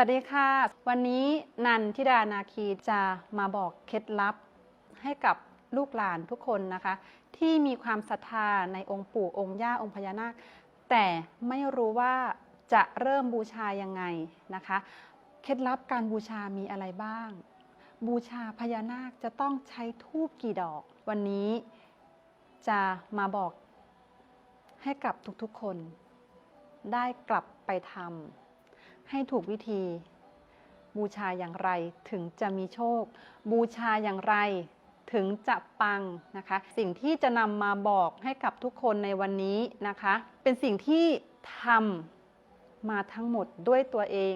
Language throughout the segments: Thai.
วัสดีค่ะ วันนี้นันทิดานาคีจะมาบอกเคล็ดลับให้กับลูกหลานทุกคนนะคะ ที่มีความศรัทธาในองค์ปู่องค์ย่าองค์พญานาค แต่ไม่รู้ว่าจะเริ่มบูชายังไงนะคะ เคล็ดลับการบูชามีอะไรบ้าง บูชาพญานาคจะต้องใช้ทูบกี่ดอก วันนี้จะมาบอกให้กับทุกๆคน ได้กลับไปทำ ให้ถูกวิธี บูชาอย่างไรถึงจะมีโชค บูชาอย่างไรถึงจะปังนะคะ สิ่งที่จะนำมาบอกให้กับทุกคนในวันนี้นะคะ เป็นสิ่งที่ทำมาทั้งหมดด้วยตัวเอง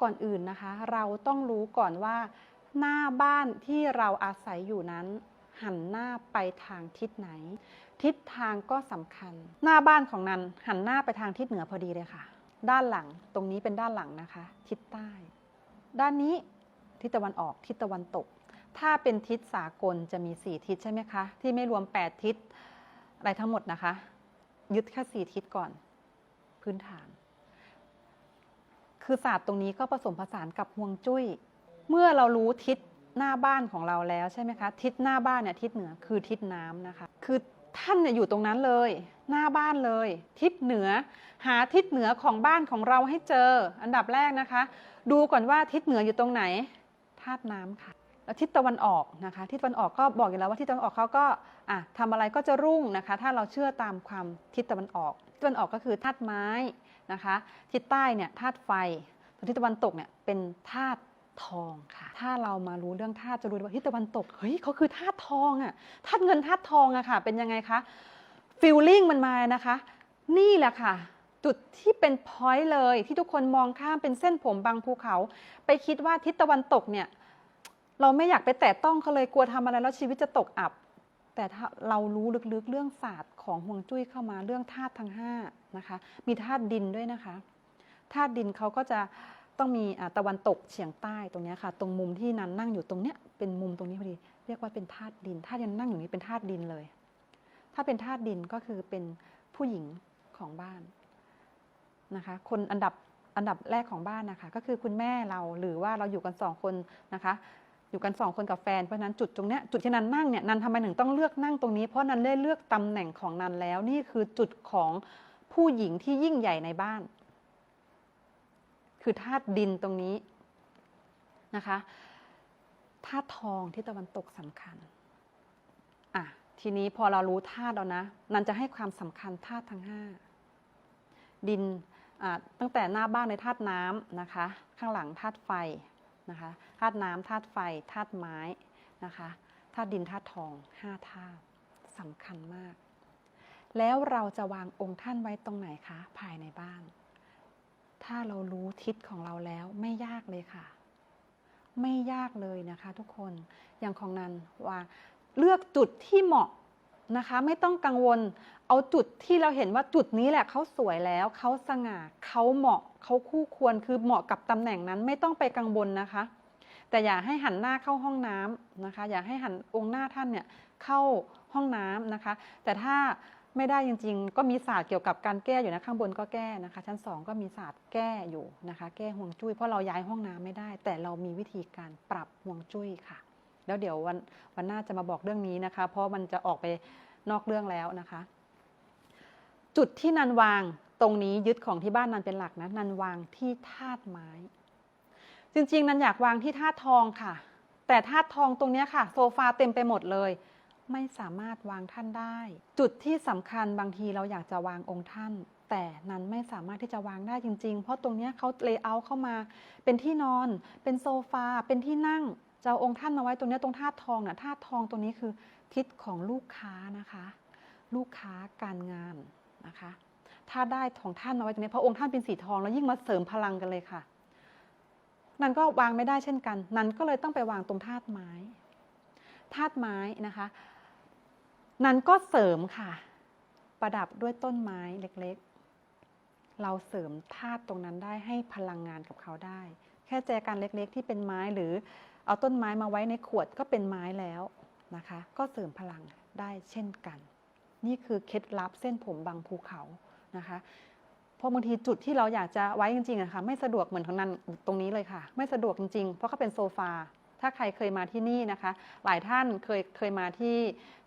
ก่อนอื่นนะคะ เราต้องรู้ก่อนว่า หน้าบ้านที่เราอาศัยอยู่นั้น หันหน้าไปทางทิศไหน ทิศทางก็สำคัญ หน้าบ้านของนันหันหน้าไปทางทิศเหนือพอดีเลยค่ะ ด้านหลังตรงนี้เป็นด้านหลังนะคะ ทิศใต้ ด้านนี้ทิศตะวันออกทิศตะวันตก ถ้าเป็นทิศสากลจะมี 4 ทิศใช่ไหมคะ ที่ไม่รวม 8 ทิศอะไรทั้งหมดนะคะ ยึดแค่ 4 ทิศก่อน พื้นฐาน คือศาสตร์ตรงนี้ก็ผสมผสานกับฮวงจุ้ย เมื่อเรารู้ทิศหน้าบ้านของเราแล้วใช่ไหมคะ ทิศหน้าบ้านเนี่ยทิศเหนือคือทิศน้ำนะคะ คือท่านเนี่ยอยู่ตรงนั้นเลย หน้าบ้านเลย ทิศเหนือ หาทิศเหนือของบ้านของเราให้เจอ อันดับแรกนะคะ ดูก่อนว่าทิศเหนืออยู่ตรงไหนธาตุน้ำค่ะแล้วทิศตะวันออกนะคะ ทิศตะวันออกก็บอกอยู่แล้วว่าทิศตะวันออกเขาก็อะทำอะไรก็จะรุ่งนะคะ ถ้าเราเชื่อตามความทิศตะวันออกทิศตะวันออกก็คือธาตุไม้นะคะ ทิศใต้เนี่ยธาตุไฟส่วนทิศตะวันตกเนี่ยเป็นธาตุทองค่ะ ถ้าเรามารู้เรื่องธาตุจะรู้ว่าทิศตะวันตกเฮ้ยเขาคือธาตุทองอะธาตุเงินธาตุทองอะค่ะ เป็นยังไงคะ ฟิลลิ่งมันมานะคะ นี่แหละค่ะ จุดที่เป็นพอยต์เลยที่ทุกคนมองข้ามเป็นเส้นผมบางภูเขา ไปคิดว่าทิศตะวันตกเนี่ย เราไม่อยากไปแตะต้องเขาเลยกลัวทำอะไรแล้วชีวิตจะตกอับ แต่ถ้าเรารู้ลึกๆเรื่องศาสตร์ของห่วงจุ้ยเข้ามาเรื่องธาตุทั้งห้านะคะ มีธาตุดินด้วยนะคะธาตุดินเขาก็จะต้องมีตะวันตกเฉียงใต้ตรงเนี้ยค่ะ ตรงมุมที่นันนั่งอยู่ตรงเนี้ยเป็นมุมตรงนี้พอดี เรียกว่าเป็นธาตุดินธาตุยันนั่งอยู่นี้เป็นธาตุดินเลย ถ้าเป็นธาตุดินก็คือเป็นผู้หญิงของบ้านนะคะ คนอันดับอันดับแรกของบ้านนะคะ ก็คือคุณแม่เราหรือว่าเราอยู่กันสองคนนะคะ อยู่กันสองคนกับแฟนเพราะนั้นจุดตรงเนี้ยจุดที่นันนั่งเนี่ยนันทำไมถึงต้องเลือกนั่งตรงนี้ เพราะนันได้เลือกตำแหน่งของนันแล้วนี่คือจุดของผู้หญิงที่ยิ่งใหญ่ในบ้าน คือธาตุดินตรงนี้นะคะธาตุทองที่ตะวันตกสำคัญอะ ทีนี้พอเรารู้ธาตุแล้วนะ นันจะให้ความสำคัญธาตุทั้งห้าดินตั้งแต่หน้าบ้านในธาตุน้ำนะคะ ข้างหลังธาตุไฟนะคะธาตุน้ำธาตุไฟธาตุไม้นะคะธาตุดินธาตุทองห้าธาตุสำคัญมาก แล้วเราจะวางองค์ท่านไว้ตรงไหนคะภายในบ้าน ถ้าเรารู้ทิศของเราแล้วไม่ยากเลยค่ะ ไม่ยากเลยนะคะ ทุกคนอย่างของนันว่า เลือกจุดที่เหมาะนะคะ ไม่ต้องกังวล เอาจุดที่เราเห็นว่าจุดนี้แหละเขาสวยแล้วเขาสง่าเขาเหมาะเขาคู่ควรคือเหมาะกับตำแหน่งนั้นไม่ต้องไปกังวลนะคะ แต่อย่าให้หันหน้าเข้าห้องน้ำนะคะ อย่าให้หันองค์หน้าท่านเนี่ยเข้าห้องน้ำนะคะ แต่ถ้าไม่ได้จริง ๆ ก็มีศาสตร์เกี่ยวกับการแก้อยู่นะข้างบนก็แก้นะคะ ชั้นสองก็มีศาสตร์แก้อยู่นะคะ แก้ห่วงจุ้ยเพราะเราย้ายห้องน้ำไม่ได้ แต่เรามีวิธีการปรับห่วงจุ้ยค่ะ แล้วเดี๋ยววันวันหน้าจะมาบอกเรื่องนี้นะคะ เพราะมันจะออกไปนอกเรื่องแล้วนะคะ จุดที่นันวางตรงนี้ยึดของที่บ้านนันเป็นหลักนะนันวางที่ธาตุไม้ จริงๆนันอยากวางที่ธาตุทองค่ะ แต่ธาตุทองตรงนี้ค่ะ โซฟาเต็มไปหมดเลย ไม่สามารถวางท่านได้ จุดที่สำคัญบางทีเราอยากจะวางองค์ท่าน แต่นั้นไม่สามารถที่จะวางได้จริง ๆ เพราะตรงนี้เขาเลเยอร์เข้ามาเป็นที่นอน เป็นโซฟาเป็นที่นั่ง จะเอาองค์ท่านมาไว้ตรงนี้ตรงธาตุทองน่ะธาตุทองตรงนี้คือทิศของลูกค้านะคะ ลูกค้าการงานนะคะ ถ้าได้ของท่านมาไว้ตรงนี้เพราะองค์ท่านเป็นสีทองแล้วยิ่งมาเสริมพลังกันเลยค่ะ นันก็วางไม่ได้เช่นกัน นันก็เลยต้องไปวางตรงธาตุไม้ธาตุไม้นะคะ นันก็เสริมค่ะ ประดับด้วยต้นไม้เล็กๆ เราเสริมธาตุตรงนั้นได้ให้พลังงานกับเขาได้ แค่แจกันเล็กๆ ที่เป็นไม้หรือ เอาต้นไม้มาไว้ในขวดก็เป็นไม้แล้วนะคะ ก็เสริมพลังได้เช่นกัน นี่คือเคล็ดลับเส้นผมบางภูเขานะคะเพราะบางทีจุดที่เราอยากจะไว้จริงๆอะค่ะไม่สะดวกเหมือนของนันตรงนี้เลยค่ะ ไม่สะดวกจริงๆ เพราะเขาเป็นโซฟา ถ้าใครเคยมาที่นี่นะคะ หลายท่านเคยเคยมาที่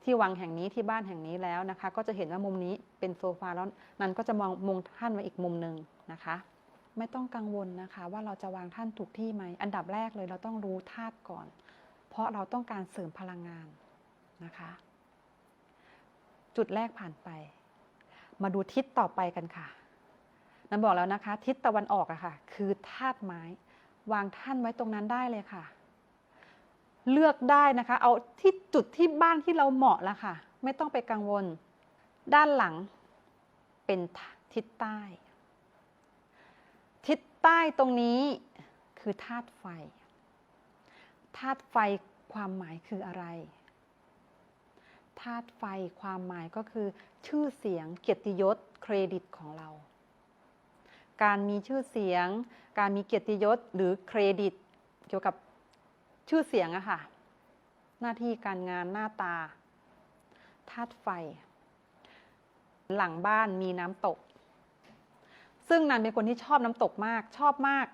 ที่วังแห่งนี้ที่บ้านแห่งนี้แล้วนะคะ ก็จะเห็นว่ามุมนี้เป็นโซฟาแล้วนันก็จะมองมุมท่านไว้อีกมุมหนึ่งนะคะ ไม่ต้องกังวลนะคะ ว่าเราจะวางท่านถูกที่ไหม อันดับแรกเลยเราต้องรู้ธาตุก่อน เพราะเราต้องการเสริมพลังงานนะคะ จุดแรกผ่านไป มาดูทิศต่อไปกันค่ะนันบอกแล้วนะคะ ทิศตะวันออกอะค่ะ คือธาตุไม้ วางท่านไว้ตรงนั้นได้เลยค่ะ เลือกได้นะคะ เอาที่จุดที่บ้านที่เราเหมาะละค่ะ ไม่ต้องไปกังวล ด้านหลังเป็นทิศใต้ ใต้ตรงนี้คือธาตุไฟธาตุไฟความหมายคืออะไรธาตุไฟความหมายก็คือ ชื่อเสียงเกียรติยศเครดิตของเรา การมีชื่อเสียง การมีเกียรติยศหรือเครดิต เกี่ยวกับชื่อเสียงอะค่ะ หน้าที่การงานหน้าตาธาตุไฟ หลังบ้านมีน้ำตก ซึ่งนันเป็นคนที่ชอบน้ำตกมากชอบมาก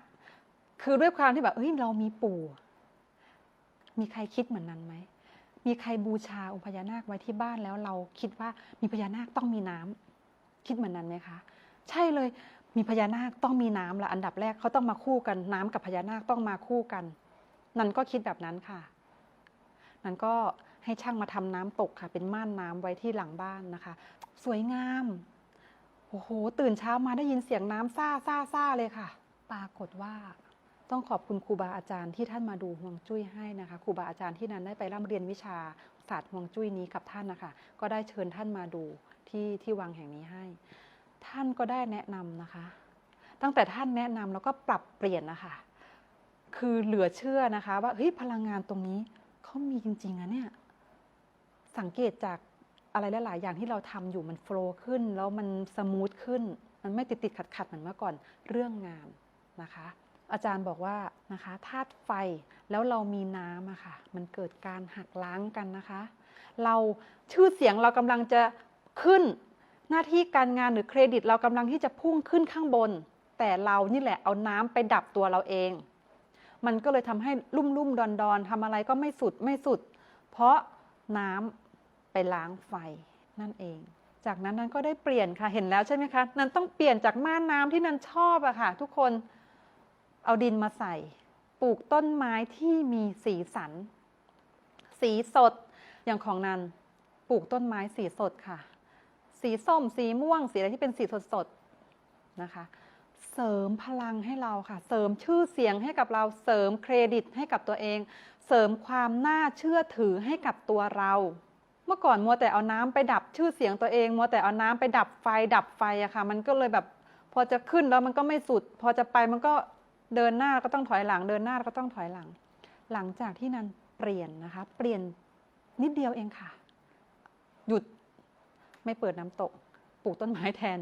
คือด้วยความที่แบบเฮ้ยเรามีปู่ มีใครคิดเหมือนนันไหมมีใครบูชาองค์พญานาคไว้ที่บ้านแล้วเราคิดว่ามีพญานาคต้องมีน้ำคิดเหมือนนั้นไหมคะ ใช่เลยมีพญานาคต้องมีน้ำละอันดับแรกเขาต้องมาคู่กันน้ำกับพญานาคต้องมาคู่กัน นันก็คิดแบบนั้นค่ะ นันก็ให้ช่างมาทำน้ำตกค่ะ เป็นม่านน้ำไว้ที่หลังบ้านนะคะ สวยงาม โอ้โห ตื่นเช้ามาได้ยินเสียงน้ำซ่าซ่าซ่าเลยค่ะ ปรากฏว่าต้องขอบคุณครูบาอาจารย์ที่ท่านมาดูฮวงจุ้ยให้นะคะครูบาอาจารย์ที่นั้นได้ไปร่ำเรียนวิชาศาสตร์ฮวงจุ้ยนี้กับท่านนะคะ ก็ได้เชิญท่านมาดูที่ที่วังแห่งนี้ให้ ท่านก็ได้แนะนำนะคะ ตั้งแต่ท่านแนะนำแล้วก็ปรับเปลี่ยนนะคะ คือเหลือเชื่อนะคะ ว่าเฮ้ยพลังงานตรงนี้เขามีจริงๆอะเนี่ยสังเกตจาก อะไรหลายๆอย่างที่เราทำอยู่มันโฟล์ขึ้น แล้วมันสมูทขึ้น มันไม่ติดติดขัดขัดเหมือนเมื่อก่อนเรื่องงานนะคะ อาจารย์บอกว่านะคะธาตุไฟแล้วเรามีน้ำอะค่ะมันเกิดการหักล้างกันนะคะ เราชื่อเสียงเรากำลังจะขึ้นหน้าที่การงานหรือเครดิตเรากำลังที่จะพุ่งขึ้นข้างบน แต่เรานี่แหละเอาน้ำไปดับตัวเราเอง มันก็เลยทำให้ลุ่มลุ่มดอนดอนทำอะไรก็ไม่สุดไม่สุด เพราะน้ำไป ล้างไฟนั่นเอง จากนั้นนั้นก็ได้เปลี่ยนค่ะเห็นแล้วใช่ไหมคะนันต้องเปลี่ยนจากม่านน้ำที่นันชอบอะค่ะ ทุกคนเอาดินมาใส่ ปลูกต้นไม้ที่มีสีสัน สีสดอย่างของนันปลูกต้นไม้สีสดค่ะ สีส้มสีม่วง สีอะไรที่เป็นสีสดๆนะคะ เสริมพลังให้เราค่ะ เสริมชื่อเสียงให้กับเราเสริมเครดิตให้กับตัวเอง เสริมความน่าเชื่อถือให้กับตัวเรา เมื่อก่อนมัวแต่เอาน้ำไปดับชื่อเสียงตัวเอง มัวแต่เอาน้ำไปดับไฟดับไฟอะค่ะ มันก็เลยแบบพอจะขึ้นแล้วมันก็ไม่สุด พอจะไปมันก็เดินหน้าก็ต้องถอยหลัง เดินหน้าก็ต้องถอยหลัง หลังจากที่นันเปลี่ยนนะคะ เปลี่ยนนิดเดียวเองค่ะ หยุดไม่เปิดน้ำตก ปลูกต้นไม้แทน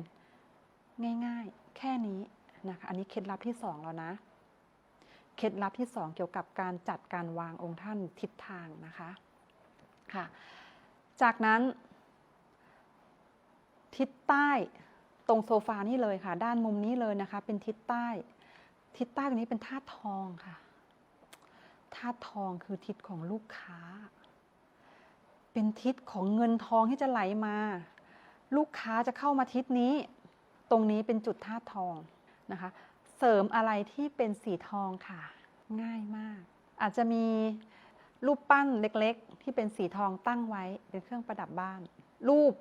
ง่ายๆ แค่นี้นะคะ อันนี้เคล็ดลับที่สองแล้วนะเคล็ดลับที่สองเกี่ยวกับการจัดการวางองค์ท่านทิศทางนะคะค่ะ จากนั้น ทิศใต้ตรงโซฟานี่เลยค่ะ ด้านมุมนี้เลยนะคะ เป็นทิศใต้ ทิศใต้ตรงนี้เป็นธาตุทองค่ะธาตุทองคือทิศของลูกค้า เป็นทิศของเงินทองที่จะไหลมา ลูกค้าจะเข้ามาทิศนี้ ตรงนี้เป็นจุดธาตุทองนะคะ เสริมอะไรที่เป็นสีทองค่ะ ง่ายมาก อาจจะมี รูปปั้นเล็กๆ ที่เป็นสีทองตั้งไว้เป็นเครื่องประดับบ้าน รูป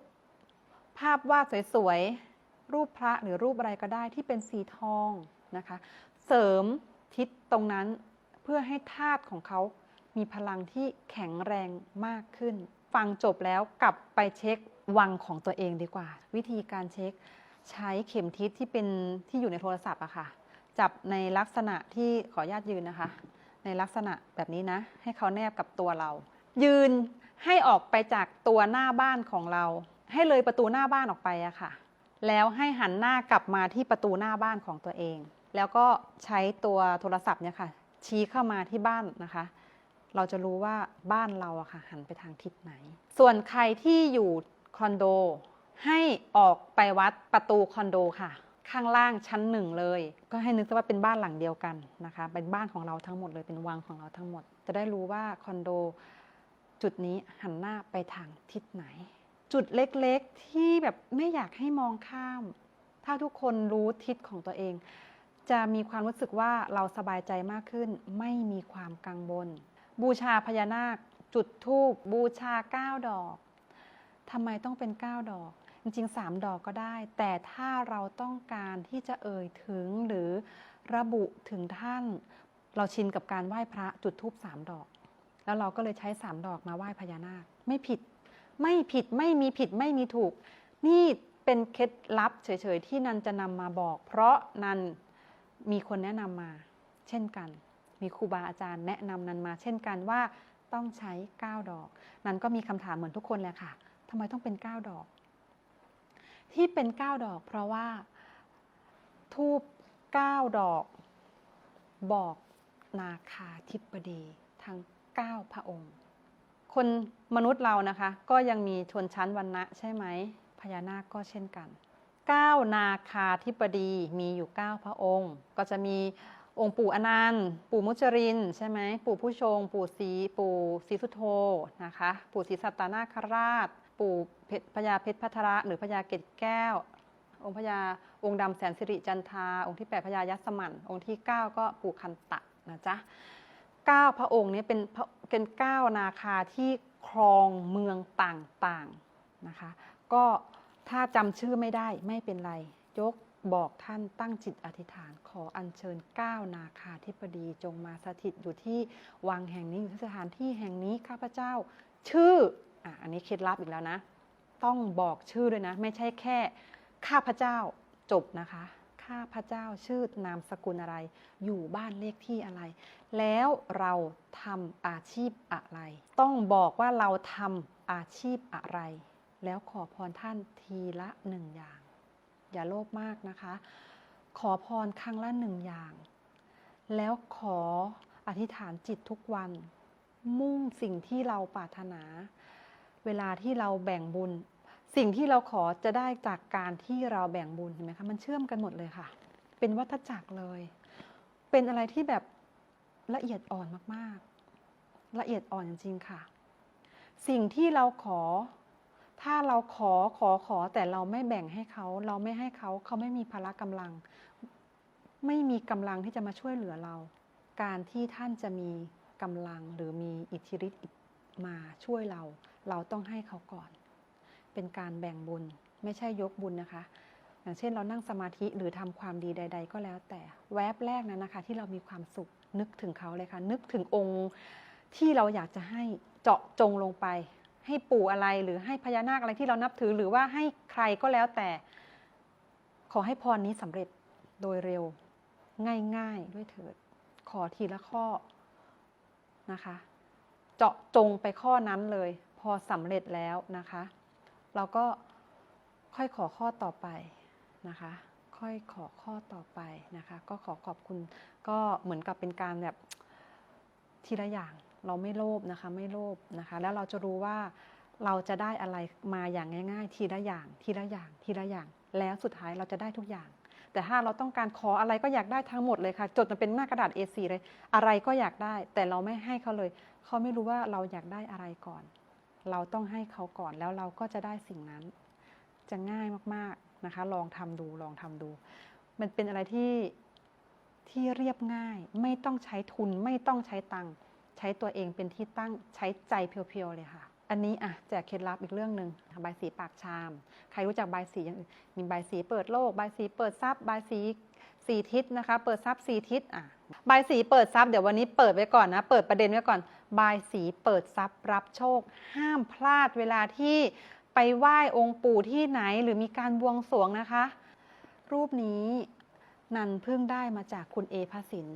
ภาพวาดสวยๆ รูปพระหรือรูปอะไรก็ได้ที่เป็นสีทองนะคะ เสริมทิศตรงนั้นเพื่อให้ธาตุของเขามีพลังที่แข็งแรงมากขึ้น ฟังจบแล้วกลับไปเช็ควังของตัวเองดีกว่า วิธีการเช็คใช้เข็มทิศที่เป็นที่อยู่ในโทรศัพท์อะค่ะ จับในลักษณะที่ขออนุญาตยืนนะคะ ในลักษณะแบบนี้นะ ให้เขาแนบกับตัวเรา ยืนให้ออกไปจากตัวหน้าบ้านของเรา ให้เลยประตูหน้าบ้านออกไปอะค่ะ แล้วให้หันหน้ากลับมาที่ประตูหน้าบ้านของตัวเอง แล้วก็ใช้ตัวโทรศัพท์เนี่ยค่ะ ชี้เข้ามาที่บ้านนะคะ เราจะรู้ว่าบ้านเราอะค่ะ หันไปทางทิศไหน ส่วนใครที่อยู่คอนโด ให้ออกไปวัดประตูคอนโดค่ะ ข้างล่างชั้นหนึ่งเลย ก็ให้นึกซะว่าเป็นบ้านหลังเดียวกันนะคะ เป็นบ้านของเราทั้งหมดเลยเป็นวังของเราทั้งหมด จะได้รู้ว่าคอนโดจุดนี้หันหน้าไปทางทิศไหน จุดเล็กๆที่แบบไม่อยากให้มองข้าม ถ้าทุกคนรู้ทิศของตัวเอง จะมีความรู้สึกว่าเราสบายใจมากขึ้น ไม่มีความกังวลบูชาพญานาค จุดธูปบูชาเก้าดอกทำไมต้องเป็น 9 ดอก จริงๆ 3 ดอกก็ได้ แต่ถ้าเราต้องการที่จะเอ่ยถึงหรือระบุถึงท่าน เราชินกับการไหว้พระจุดธูป3ดอก แล้วเราก็เลยใช้3ดอกมาไหว้พญานาค ไม่ผิด ไม่ผิดไม่มีผิดไม่มีถูก นี่เป็นเคล็ดลับเฉยๆ ที่นันจะนำมาบอก เพราะนันมีคนแนะนำมา เช่นกัน มีครูบาอาจารย์แนะนำนันมา เช่นกันว่าต้องใช้ 9 ดอก นันก็มีคำถามเหมือนทุกคนเลยค่ะทำไมต้องเป็น 9 ดอก ที่เป็น 9 ดอก เพราะว่าทูบ9ดอก บอกนาคาธิบดีทั้ง 9 พระองค์ คนมนุษย์เรานะคะ ก็ยังมีชนชั้นวรรณะใช่ไหมพญานาคก็เช่นกัน 9 นาคาธิบดีมีอยู่ 9 พระองค์ ก็จะมีองค์ปู่อนันต์ ปู่มุจริน ใช่ไหม ปู่ผู้ชง ปู่ศรี ปู่ศรีสุโธนะคะ ปู่ศรีสัตตนาคราช ปู่พญาเพชรพัทระ หรือพญาเกตแก้ว องค์พญาองค์ดำแสนสิริจันทา องค์ที่ 8พญายัสมัน องค์ที่ 9 ก็ปู่คันตะนะจ๊ะ9พระองค์นี้เป็นเป็น9นาคาที่ครองเมืองต่างๆนะคะ ก็ถ้าจำชื่อไม่ได้ไม่เป็นไร ยกบอกท่านตั้งจิตอธิษฐาน ขออัญเชิญ9นาคาธิบดีจงมาสถิตอยู่ที่วังแห่งนี้อยู่ที่สถานที่แห่งนี้ข้าพเจ้า ชื่อ อะอันนี้เคล็ดลับอีกแล้วนะ ต้องบอกชื่อด้วยนะ ไม่ใช่แค่ ข้าพเจ้าจบนะคะ ข้าพเจ้าชื่อนามสกุลอะไร อยู่บ้านเลขที่อะไร แล้วเราทำอาชีพอะไร ต้องบอกว่าเราทำอาชีพอะไร แล้วขอพรท่านทีละหนึ่งอย่าง อย่าโลภมากนะคะ ขอพรครั้งละหนึ่งอย่าง แล้วขออธิษฐานจิตทุกวัน มุ่งสิ่งที่เราปรารถนา เวลาที่เราแบ่งบุญ สิ่งที่เราขอจะได้จากการที่เราแบ่งบุญเห็นไหมคะมันเชื่อมกันหมดเลยค่ะ เป็นวัฏจักรเลย เป็นอะไรที่แบบละเอียดอ่อนมากๆ ละเอียดอ่อนจริงๆค่ะ สิ่งที่เราขอ ถ้าเราขอขอขอแต่เราไม่แบ่งให้เขา เราไม่ให้เขาเขาไม่มีพละกำลัง ไม่มีกำลังที่จะมาช่วยเหลือเรา การที่ท่านจะมีกำลังหรือมีอิทธิฤทธิ์มาช่วยเรา เราต้องให้เขาก่อน เป็นการแบ่งบุญไม่ใช่ยกบุญนะคะ อย่างเช่นเรานั่งสมาธิหรือทำความดีใด ๆ ก็แล้วแต่แวบแรกนั้นนะคะ ที่เรามีความสุขนึกถึงเขาเลยค่ะ นึกถึงองค์ที่เราอยากจะให้เจาะจงลงไป ให้ปู่อะไรหรือให้พญานาคอะไรที่เรานับถือ หรือว่าให้ใครก็แล้วแต่ ขอให้พรนี้สำเร็จโดยเร็วง่ายๆด้วยเถิด ขอทีละข้อนะคะ เจาะจงไปข้อนั้นเลย อสำเร็จแล้วนะคะ เราก็ค่อยขอข้อต่อไปนะคะ ค่อยขอข้อต่อไปนะคะ ก็ขอขอบคุณก็เหมือนกับเป็นการแบบทีละอย่างเราไม่โลภนะคะไม่โลภนะคะ แล้วเราจะรู้ว่าเราจะได้อะไรมาอย่างง่าย ๆ ทีละอย่าง ทีละอย่าง ทีละอย่าง แล้วสุดท้ายเราจะได้ทุกอย่าง แต่ถ้าเราต้องการขออะไรก็อยากได้ทั้งหมดเลยค่ะจดมันเป็นหน้ากระดาษ A4 เลย อะไรก็อยากได้ แต่เราไม่ให้เขาเลย เขาไม่รู้ว่าเราอยากได้อะไรก่อน เราต้องให้เขาก่อนแล้วเราก็จะได้สิ่งนั้น จะง่ายมากๆนะคะ ลองทำดูลองทำดู มันเป็นอะไรที่ที่เรียบง่าย ไม่ต้องใช้ทุนไม่ต้องใช้ตังค์ใช้ตัวเองเป็นที่ตั้งใช้ใจเพียวๆเลยค่ะ อันนี้อะแจกเคล็ดลับอีกเรื่องหนึ่งใบสีปากชาม ใครรู้จักใบสีอย่างอื่นมีใบสีเปิดโลกใบสีเปิดทรัพย์ใบสีสี่ทิศนะคะ เปิดทรัพย์สี่ทิศอะใบสีเปิดทรัพย์เดี๋ยววันนี้เปิดไว้ก่อนนะ เปิดประเด็นไว้ก่อน บายสีเปิดทรัพย์รับโชค ห้ามพลาดเวลาที่ไปไหว้องค์ปู่ที่ไหนหรือมีการบวงสรวงนะคะ รูปนี้นันเพิ่งได้มาจากคุณเอพสิน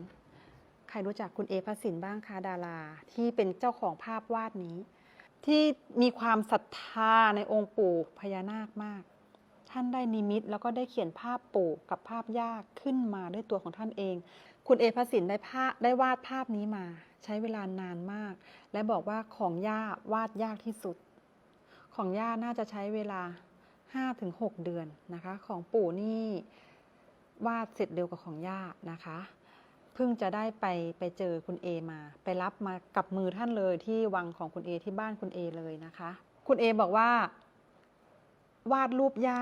ใครรู้จักคุณเอพสินบ้างคะดารา ที่เป็นเจ้าของภาพวาดนี้ ที่มีความศรัทธาในองค์ปู่พญานาคมาก ท่านได้นิมิตแล้วก็ได้เขียนภาพปู่กับภาพย่าขึ้นมาด้วยตัวของท่านเอง คุณเอพสินได้ภาพได้วาดภาพนี้มา ใช้เวลานานมาก และบอกว่าของย่าวาดยากที่สุด ของย่าน่าจะใช้เวลา 5-6 เดือนนะคะ ของปู่นี่วาดเสร็จเร็วกว่าของย่านะคะเพิ่งจะได้ไปไปเจอคุณเอมา ไปรับมากับมือท่านเลยที่วังของคุณเอที่บ้านคุณเอเลยนะคะ คุณเอบอกว่า วาดรูปย่า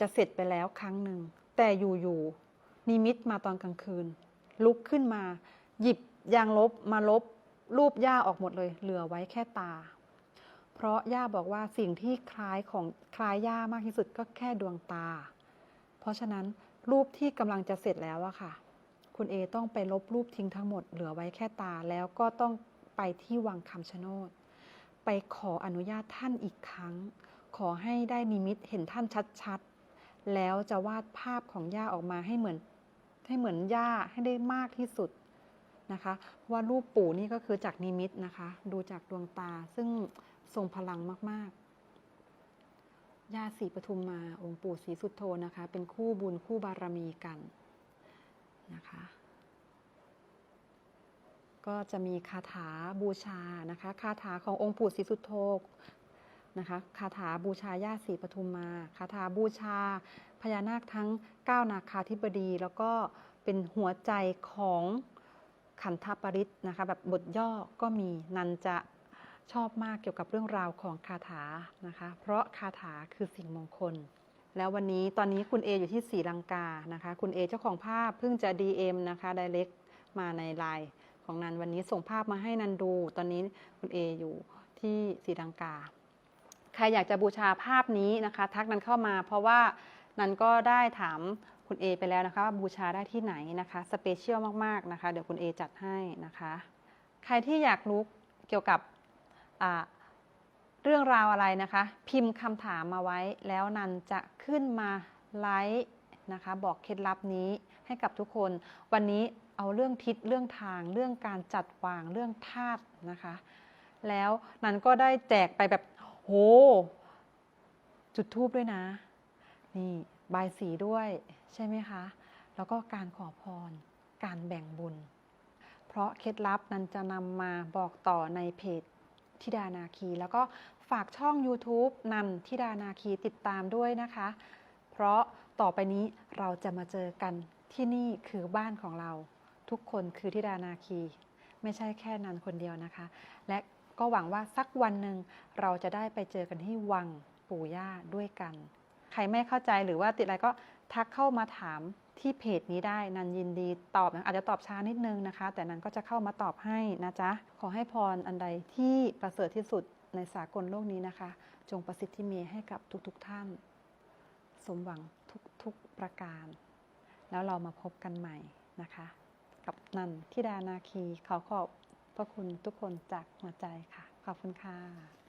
จะเสร็จไปแล้วครั้งหนึ่ง แต่อยู่ๆนิมิตมาตอนกลางคืน ลุกขึ้นมา หยิบ ยางลบมาลบรูปย่าออกหมดเลย เหลือไว้แค่ตา เพราะย่าบอกว่าสิ่งที่คล้ายของคล้ายย่ามากที่สุดก็แค่ดวงตา เพราะฉะนั้นรูปที่กำลังจะเสร็จแล้วอะค่ะ คุณเอต้องไปลบรูปทิ้งทั้งหมดเหลือไว้แค่ตาแล้วก็ต้องไปที่วังคำชะโนดไปขออนุญาตท่านอีกครั้ง ขอให้ได้นิมิตเห็นท่านชัดๆ แล้วจะวาดภาพของย่าออกมาให้เหมือนให้เหมือนย่าให้ได้มากที่สุด นะคะเพราะว่ารูปปู่นี่ก็คือจากนิมิตนะคะ ดูจากดวงตาซึ่งทรงพลังมากๆย่าศรีปทุมมาองค์ปู่ศรีสุดโธนะคะ เป็นคู่บุญคู่บารมีกันนะคะก็จะมีคาถาบูชานะคะ คาถาขององค์ปู่ศรีสุโธนะคะ คาถาบูชาย่าศรีปทุมมา คาถาบูชาพญานาคทั้ง 9 นาคาธิบดี แล้วก็เป็นหัวใจของ ขันธปริศนะคะแบบบทย่อก็มีนันจะชอบมากเกี่ยวกับเรื่องราวของคาถานะคะ เพราะคาถาคือสิ่งมงคล แล้ววันนี้ตอนนี้คุณเออยู่ที่ศรีลังกานะคะ คุณเอเจ้าของภาพเพิ่งจะ DM นะคะ direct มาในไลน์ของนันวันนี้ส่งภาพมาให้นันดู ตอนนี้คุณเออยู่ที่ศรีลังกา ใครอยากจะบูชาภาพนี้นะคะ ทักนันเข้ามา เพราะว่านันก็ได้ถาม คุณเอไปแล้วนะคะว่าบูชาได้ที่ไหนนะคะสเปเชียลมากๆนะคะ เดี๋ยวคุณเอจัดให้นะคะ ใครที่อยากรู้เกี่ยวกับเรื่องราวอะไรนะคะ พิมพ์คำถามมาไว้ แล้วนันจะขึ้นมาไลฟ์นะคะ บอกเคล็ดลับนี้ให้กับทุกคน วันนี้เอาเรื่องทิศเรื่องทาง เรื่องการจัดวางเรื่องธาตุนะคะ แล้วนันก็ได้แจกไปแบบโห จุดทูบด้วยนะ นี่บายสีด้วย ใช่ไหมคะ แล้วก็การขอพร การแบ่งบุญ เพราะเคล็ดลับนั้นจะนำมาบอกต่อในเพจทิดานาคี แล้วก็ฝากช่อง YouTube นันทิดานาคีติดตามด้วยนะคะ เพราะต่อไปนี้เราจะมาเจอกันที่นี่คือบ้านของเรา ทุกคนคือทิดานาคี ไม่ใช่แค่นันคนเดียวนะคะ และก็หวังว่าสักวันหนึ่งเราจะได้ไปเจอกันที่วังปู่ย่าด้วยกัน ใครไม่เข้าใจหรือว่าติดอะไรก็ทักเข้ามาถามที่เพจนี้ได้นันยินดีตอบนะอาจจะตอบช้านิดนึงนะคะ แต่นันก็จะเข้ามาตอบให้นะจ๊ะ ขอให้พรอันใดที่ประเสริฐที่สุดในสากลโลกนี้นะคะ จงประสิทธิเมให้กับทุกๆทท่าน สมหวังทุกๆประการ แล้วเรามาพบกันใหม่นะคะ กับนันทิดานาคีขอขอบพระคุณทุกคนจากหัวใจค่ะ ขอบคุณค่ะ